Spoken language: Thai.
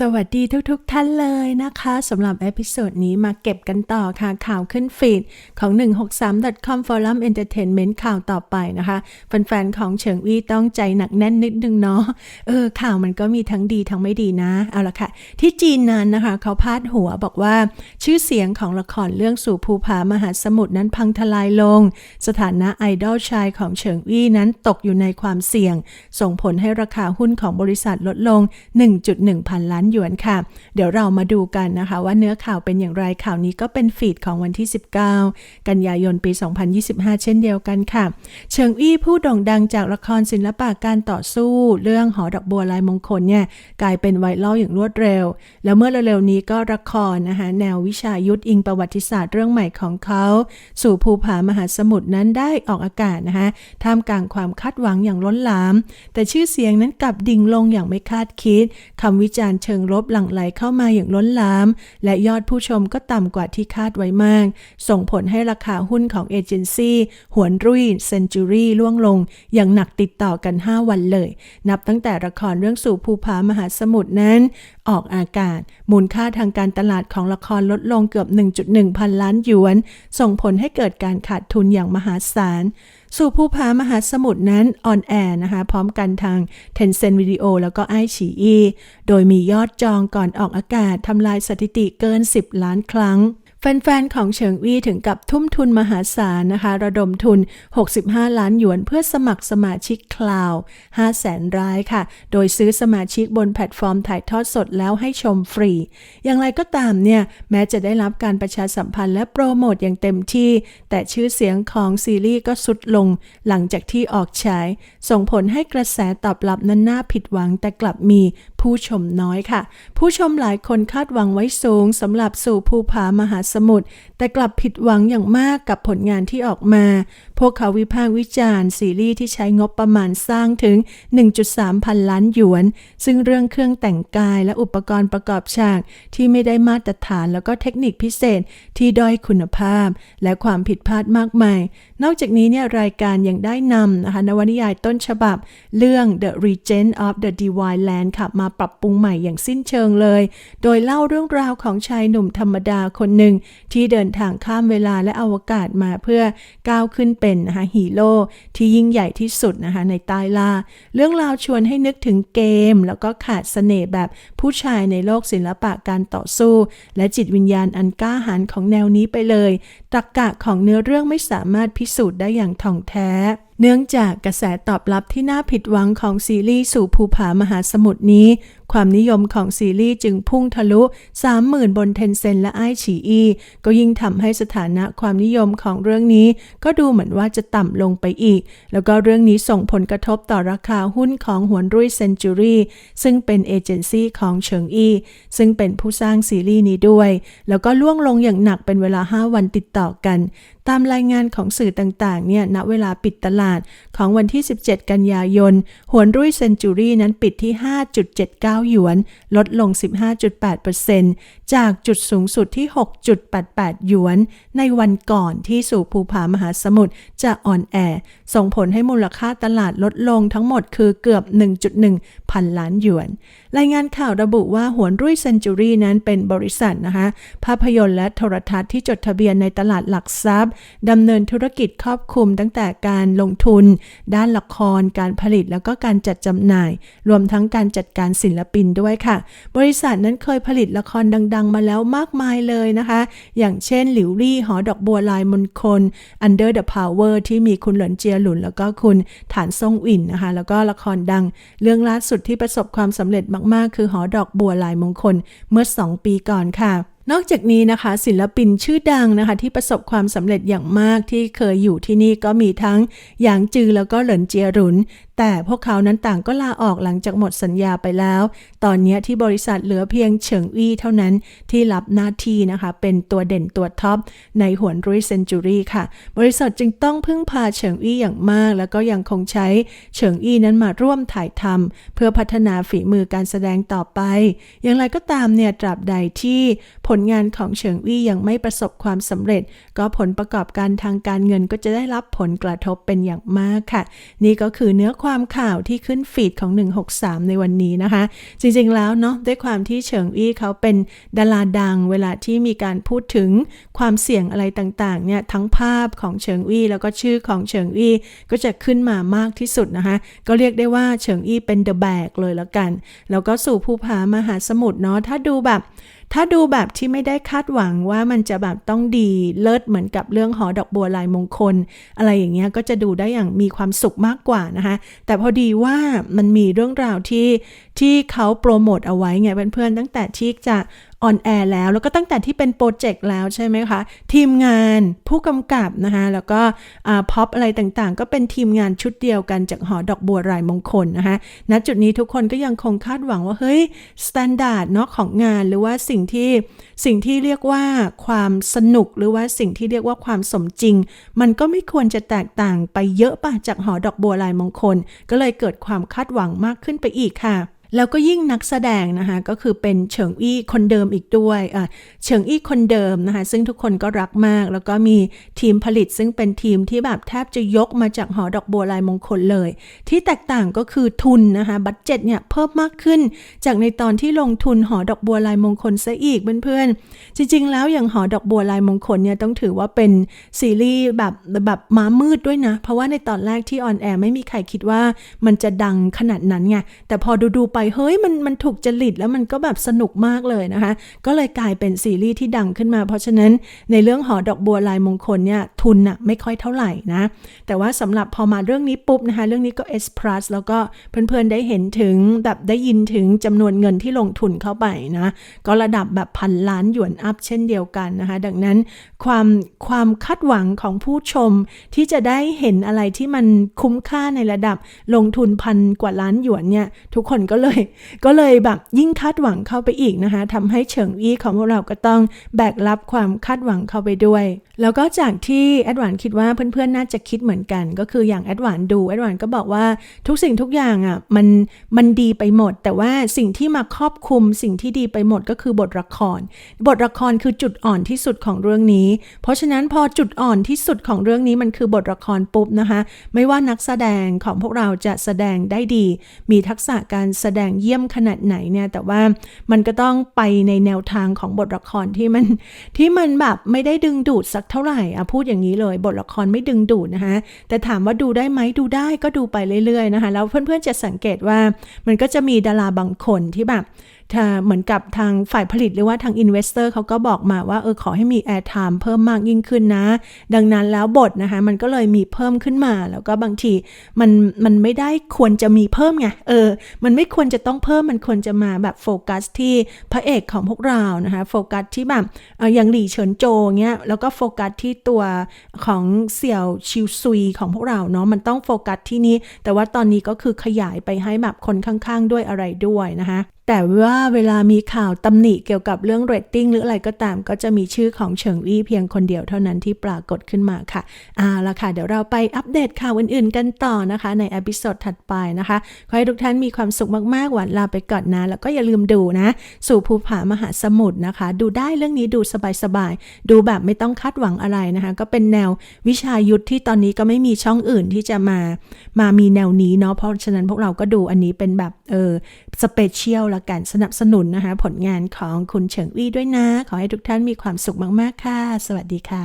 สวัสดีทุกๆทท่านเลยนะคะสำหรับเอพิโซดนี้มาเก็บกันต่อค่ะข่าวขึ้นฟีดของ 163.com Forum Entertainment ข่าวต่อไปนะคะแฟนๆของเฉิงวี่ต้องใจหนักแน่นนิดนึงเนาะเออข่าวมันก็มีทั้งดีทั้งไม่ดีนะ เอาละค่ะ ที่จีนนั้นนะคะ เขาพาดหัวบอกว่า ชื่อเสียงของละครเรื่องสู่ภูผามหาสมุทรนั้นพังทลายลง สถานะไอดอลชายของเฉิงวี่นั้นตกอยู่ในความเสี่ยง ส่งผลให้ราคาหุ้นของบริษัทลดลง 1.1 พันล้านหยวนค่ะ เดี๋ยวเรามาดูกันนะคะ ว่าเนื้อข่าวเป็นอย่างไรข่าวนี้ก็เป็นฟีดของวันที่ 19 กันยายนปี 2025 เช่นเดียวกันค่ะ เฉิงอี้ผู้โด่งดังจากละครศิลปะการต่อสู้ เรื่องหอดอกบัวลายมงคลเนี่ยกลายเป็นไวรัลอย่างรวดเร็ว แล้วเมื่อเร็วๆนี้ก็ละครนะคะแนววิชายุทธอิงประวัติศาสตร์เรื่องใหม่ของเขา สู่ภูผามหาสมุทรนั้นได้ออกอากาศนะคะท่ามกลางความคาดหวังอย่างล้นหลาม แต่ชื่อเสียงนั้นกลับดิ่งลงอย่างไม่คาดคิดคำวิจารณ์เชิงลบหลั่งไหลเข้ามาอย่างล้นหลาม และยอดผู้ชมก็ต่ำกว่าที่คาดไว้มาก ส่งผลให้ราคาหุ้นของเอเจนซี่หวนรุ่ยเซนจูรี่ล่วงลง อย่างหนักติดต่อกัน 5 วันเลย นับตั้งแต่ละครเรื่องสู่ภูผามหาสมุทรนั้น ออกอากาศ มูลค่าทางการตลาดของละครลดลงเกือบ 1.1 พันล้านหยวน ส่งผลให้เกิดการขาดทุนอย่างมหาศาลสู่ภูผามหาสมุทรนั้นออนแอร์นะคะ พร้อมกันทาง Tencent Video แล้วก็ไอฉีอีโดยมียอดจองก่อนออกอากาศทำลายสถิติเกิน 10 ล้านครั้ง แฟนๆ ของเฉิงวี่ถึงกับทุ่มทุนมหาศาลนะคะ ระดมทุน 65 ล้านหยวนเพื่อสมัครสมาชิกคลาว5แสนรายค่ะ โดยซื้อสมาชิกบนแพลตฟอร์มถ่ายทอดสดแล้วให้ชมฟรี อย่างไรก็ตามเนี่ย แม้จะได้รับการประชาสัมพันธ์และโปรโมทอย่างเต็มที่ แต่ชื่อเสียงของซีรีส์ก็สุดลง หลังจากที่ออกฉาย ส่งผลให้กระแสตอบรับนั้นน่าผิดหวังแต่กลับมีผู้ชมน้อยค่ะ ผู้ชมหลายคนคาดหวังไว้สูงสำหรับสู่ภูผามหาสมุทรแต่กลับผิดหวังอย่างมากกับผลงานที่ออกมาพวกเขาวิพากษ์วิจารณ์ซีรีส์ที่ใช้งบประมาณสร้างถึง 1.3 พันล้านหยวน ซึ่งเรื่องเครื่องแต่งกายและอุปกรณ์ประกอบฉากที่ไม่ได้มาตรฐานแล้วก็เทคนิคพิเศษที่ด้อยคุณภาพ และความผิดพลาดมากมาย นอกจากนี้เนี่ยรายการยังได้นำนะคะนวนิยายต้นฉบับ เรื่อง The Regent of the Divine Land ค่ะมาปรับปรุงใหม่อย่างสิ้นเชิงเลย โดยเล่าเรื่องราวของชายหนุ่มธรรมดาคนหนึ่งที่เดินทางข้ามเวลาและอวกาศมาเพื่อก้าวขึ้นเป็นนะคะฮีโร่ที่ยิ่งใหญ่ที่สุดนะคะในใต้ล่า เรื่องราวชวนให้นึกถึงเกม แล้วก็ขาดเสน่ห์แบบผู้ชายในโลกศิลปะการต่อสู้ และจิตวิญญาณอันกล้าหาญของแนวนี้ไปเลยตรรกกะของเนื้อเรื่องไม่สามารถพิสูจน์ได้อย่างท่องแท้ เนื่องจากกระแสตอบรับที่น่าผิดหวังของซีรีส์สู่ภูผามหาสมุทรนี้ ความนิยมของซีรีส์จึงพุ่งทะลุ 30,000 บนเทนเซ็นและไอฉีอี ก็ยิ่งทำให้สถานะความนิยมของเรื่องนี้ ก็ดูเหมือนว่าจะต่ำลงไปอีก แล้วก็เรื่องนี้ส่งผลกระทบต่อราคาหุ้นของหวนรุ่ยเซนจูรี่ซึ่งเป็นเอเจนซี่ของเฉิงอีซึ่งเป็นผู้สร้างซีรีส์นี้ด้วย แล้วก็ล่วงลงอย่างหนักเป็นเวลา 5 วันติดต่อกัน ตามรายงานของสื่อต่างๆเนี่ยณเวลาปิดตลาดของวันที่ 17 กันยายน หวนรุ่ยเซนจูรี่นั้นปิดที่ 5.79 หยวน ลดลง 15.8%จากจุดสูงสุดที่ 6.88 หยวน ในวันก่อนที่สู่ภูผามหาสมุทรจะอ่อนแอ ส่งผลให้มูลค่าตลาดลดลงทั้งหมดคือเกือบ 1.1 พันล้านหยวน รายงานข่าวระบุว่าหวนรุ่ยเซนจูรี่นั้นเป็นบริษัทนะคะภาพยนตร์และโทรทัศน์ที่จดทะเบียนในตลาดหลักทรัพย์ดำเนินธุรกิจครอบคลุมตั้งแต่การลงทุน ด้านละคร การผลิตแล้วก็การจัดจำหน่าย รวมทั้งการจัดการศิลปินด้วยค่ะ บริษัทนั้นเคยผลิตละครดัง ๆ มาแล้วมากมายเลยนะคะ อย่างเช่น หลิวลี่หอดอกบัวลายมนคน Under the Power ที่มีคุณหลนเจียหลุน แล้วก็คุณฐานซ่งอินนะคะ แล้วก็ละครดัง เรื่องล่าสุดที่ประสบความสำเร็จมากๆ คือหอดอกบัวลายมงคลเมื่อ 2 ปีก่อนค่ะ นอกจากนี้นะคะ ศิลปินชื่อดังนะคะ ที่ประสบความสำเร็จอย่างมากที่เคยอยู่ที่นี่ก็มีทั้งหยางจือแล้วก็เหลินเจียรุน แต่พวกเขานั้นต่างก็ลาออกหลังจากหมดสัญญาไปแล้ว ตอนนี้ที่บริษัทเหลือเพียงเฉิงอี้เท่านั้นที่รับหน้าที่นะคะ เป็นตัวเด่นตัวท็อปในหวนรุ่ยเซนจูรี่ค่ะ บริษัทจึงต้องพึ่งพาเฉิงอี้อย่างมาก แล้วก็ยังคงใช้เฉิงอี้นั้นมาร่วมถ่ายทำเพื่อพัฒนาฝีมือการแสดงต่อไป อย่างไรก็ตามเนี่ยตราบใดที่ผลงานของเฉิงอี้ยังไม่ประสบความสำเร็จ ก็ผลประกอบการทางการเงินก็จะได้รับผลกระทบเป็นอย่างมากค่ะ นี่ก็คือเนื้อความความข่าวที่ขึ้นฟีดของ 163 ในวันนี้นะคะ จริงๆแล้วเนาะด้วยความที่เฉิงอี้เขาเป็นดาราดัง เวลาที่มีการพูดถึงความเสี่ยงอะไรต่างๆเนี่ยทั้งภาพของเฉิงอี้แล้วก็ชื่อของเฉิงอี้ก็จะขึ้นมามากที่สุดนะคะ ก็เรียกได้ว่าเฉิงอี้เป็นเดอะแบกเลยแล้วกัน แล้วก็สู่ภูผามหาสมุทรเนาะถ้าดูแบบ ถ้าดูแบบที่ไม่ได้คาดหวังว่ามันจะแบบต้องดีเลิศเหมือนกับเรื่องหอดอกบัวลายมงคล อะไรอย่างเงี้ยก็จะดูได้อย่างมีความสุขมากกว่านะคะ แต่พอดีว่ามันมีเรื่องราวที่ที่เขาโปรโมทเอาไว้ไงเพื่อนๆตั้งแต่ที่จะออนแอร์แล้ว แล้วก็ตั้งแต่ที่เป็นโปรเจกต์แล้วใช่ไหมคะ ทีมงานผู้กำกับนะคะ แล้วก็พ็อปอะไรต่างๆ ก็เป็นทีมงานชุดเดียวกันจากหอดอกบัวลายมงคลนะคะณจุดนี้ทุกคนก็ยังคงคาดหวังว่าเฮ้ยสแตนดาร์ดเนาะของงานหรือว่าสิ่งที่สิ่งที่เรียกว่าความสนุกหรือว่าสิ่งที่เรียกว่าความสมจริง มันก็ไม่ควรจะแตกต่างไปเยอะป่ะจากหอดอกบัวลายมงคล ก็เลยเกิดความคาดหวังมากขึ้นไปอีกค่ะ แล้วก็ยิ่งนักแสดงนะคะก็คือเป็นเฉิงอี้คนเดิมอีกด้วยอะเฉิงอี้คนเดิมนะคะซึ่งทุกคนก็รักมาก แล้วก็มีทีมผลิตซึ่งเป็นทีมที่แบบแทบจะยกมาจากหอดอกบัวลายมงคลเลย ที่แตกต่างก็คือทุนนะคะบัตเจ็ตเนี่ยเพิ่มมากขึ้น จากในตอนที่ลงทุนหอดอกบัวลายมงคลซะอีกเพื่อนๆจริง ๆ แล้วอย่างหอดอกบัวลายมงคลเนี่ยต้องถือว่าเป็นซีรีส์แบบแบบม้ามืดด้วยนะ เพราะว่าในตอนแรกที่ออนแอร์ไม่มีใครคิดว่ามันจะดังขนาดนั้นไงแต่พอดูๆไปเฮ้ยมันมันถูกจริตแล้วมันก็แบบสนุกมากเลยนะคะ ก็เลยกลายเป็นซีรีส์ที่ดังขึ้นมา เพราะฉะนั้นในเรื่องหอดอกบัวลายมงคลเนี่ยทุนอะไม่ค่อยเท่าไหร่นะ แต่ว่าสำหรับพอมาเรื่องนี้ปุ๊บนะคะ เรื่องนี้ก็ S plus แล้วก็เพื่อนๆได้เห็นถึงแบบได้ยินถึงจำนวนเงินที่ลงทุนเข้าไปนะ ก็ระดับแบบพันล้านหยวนอัพเช่นเดียวกันนะคะ ดังนั้นความความคาดหวังของผู้ชมที่จะได้เห็นอะไรที่มันคุ้มค่าในระดับลงทุนพันกว่าล้านหยวนเนี่ยทุกคนก็เลย ก็เลยแบบยิ่งคาดหวังเข้าไปอีกนะคะทำให้เฉิงอี้ของพวกเราก็ต้องแบกรับความคาดหวังเข้าไปด้วย แล้วก็จากที่แอดวานคิดว่าเพื่อนๆน่าจะคิดเหมือนกัน ก็คืออย่างแอดวานดูแอดวานก็บอกว่าทุกสิ่งทุกอย่างอะมันมันดีไปหมด แต่ว่าสิ่งที่มาครอบคลุมสิ่งที่ดีไปหมดก็คือบทละคร บทละครคือจุดอ่อนที่สุดของเรื่องนี้ เพราะฉะนั้นพอจุดอ่อนที่สุดของเรื่องนี้มันคือบทละครปุ๊บนะคะ ไม่ว่านักแสดงของพวกเราจะแสดงได้ดี มีทักษะการแสดงเยี่ยมขนาดไหนเนี่ยแต่ว่ามันก็ต้องไปในแนวทางของบทละครที่มันที่มันแบบไม่ได้ดึงดูดสักเท่าไหร่อะพูดอย่างนี้เลย บทละครไม่ดึงดูดนะคะแต่ถามว่าดูได้ไหมดูได้ก็ดูไปเรื่อยๆนะคะแล้วเพื่อนๆจะสังเกตว่ามันก็จะมีดาราบางคนที่แบบ เหมือนกับทางฝ่ายผลิตหรือว่าทาง Investor เขาก็บอกมาว่าเออขอให้มี Air Time เพิ่มมากยิ่งขึ้นนะ ดังนั้นแล้วบทนะคะมันก็เลยมีเพิ่มขึ้นมา แล้วก็บางทีมันมันไม่ได้ควรจะมีเพิ่มไงเออ มันไม่ควรจะต้องเพิ่มมันควรจะมาแบบโฟกัสที่พระเอกของพวกเรานะคะโฟกัสที่แบบเอออย่างหลี่เฉินโจเงี้ยแล้วก็โฟกัสที่ตัวของเสี่ยวชิวซุยของพวกเราเนาะมันต้องโฟกัสที่นี้ แต่ว่าตอนนี้ก็คือขยายไปให้แบบคนข้างๆด้วยอะไรด้วยนะคะ แต่ว่าเวลามีข่าวตำหนิเกี่ยวกับเรื่องเรตติ้งหรืออะไรก็ตาม ก็จะมีชื่อของเฉิงอี้เพียงคนเดียวเท่านั้นที่ปรากฏขึ้นมาค่ะเอาละค่ะ เดี๋ยวเราไปอัปเดตข่าวอื่นๆ กันต่อนะคะ ในอพิโซดถัดไปนะคะ ขอให้ทุกท่านมีความสุขมากๆ หวานลาไปก่อนนะ แล้วก็อย่าลืมดูนะ สู่ภูผามหาสมุทรนะคะ ดูได้เรื่องนี้ดูสบายๆ ดูแบบไม่ต้องคาดหวังอะไรนะคะ ก็เป็นแนววิชายุทธที่ตอนนี้ก็ไม่มีช่องอื่นที่จะมา มามีแนวนี้เนาะ เพราะฉะนั้นพวกเราก็ดูอันนี้เป็นแบบเออสเปเชียลละกันสนับสนุนนะคะ ผลงานของคุณเฉิงอี้ด้วยนะ ขอให้ทุกท่านมีความสุขมาก ๆ ค่ะ สวัสดีค่ะ